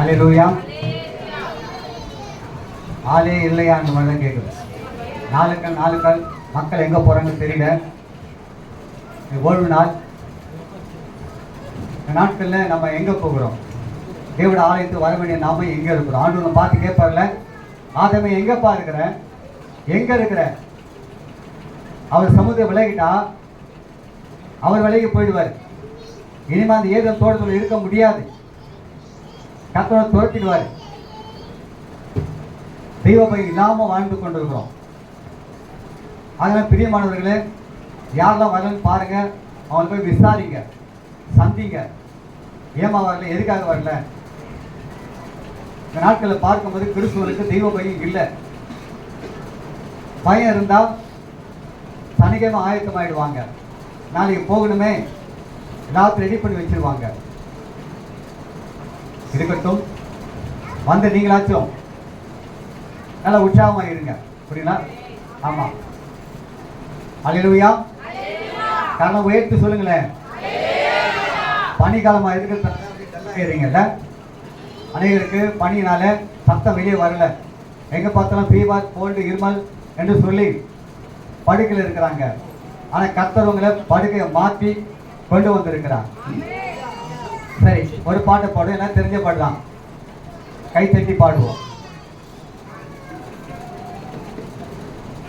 அலையிலூயா ஆளே இல்லையா அந்த மாதிரி தான் கேட்குது நாளுக்கள் நாளுக்கள் மக்கள் எங்கே போகிறாங்கன்னு தெரியல. ஓய்வு நாள். இந்த நாட்களில் நம்ம எங்கே போகிறோம்? தேவட ஆலயத்துக்கு வர வேண்டிய நாம எங்கே இருக்கிறோம்? ஆண்டு பார்த்து கேட்பார்ல. ஆதமே எங்கேப்பா இருக்கிற? எங்கே இருக்கிற? அவர் சமுதிரம் விலகிட்டா? அவர் விலகி போயிடுவார். இனிமே அந்த ஏதோ தோட்டத்தில் இருக்க முடியாது. கத்தரை துரத்திடுவார். தெய்வ பை இல்லாமல் வாழ்ந்து கொண்டிருக்கிறோம். அதனால் பிரியமானவர்களே யாரெல்லாம் வரலன்னு பாருங்க. அவங்களை போய் விசாரிங்க. சந்திங்க. ஏமா வரல? எதுக்காக வரல? இந்த நாட்களில் பார்க்கும்போது கிறிஸ்துவனுக்கு தெய்வ பயம் இல்லை. பயம் இருந்தால் சனிக்கிழமை ஆயத்தமாயிடுவாங்க. நாளைக்கு போகணுமே. எல்லாத்தையும் ரெடி பண்ணி வச்சிருவாங்க. இருக்கட்டும். வந்து நீங்களாச்சும் நல்லா உற்சாகமாக இருங்க. புரியுங்களா ஆமா. அலையிலுயா காரணம் உயர்த்து சொல்லுங்களேன். பனிக்காலமா இருக்கிறீங்கல்ல அநேகருக்கு பனியினால சத்தம் வெளியே வரல. எங்க பார்த்தாலும் ஃபீவர் கோல்டு இருமல் என்று சொல்லி படுக்கையில் இருக்கிறாங்க. ஆனால் கத்தவங்களை படுக்கையை மாற்றி கொண்டு வந்திருக்கிறார். சரி ஒரு பாட்டை பாடுவோம் எல்லாம் தெரிஞ்ச பாட்டு தான் கை தட்டி பாடுவோம்.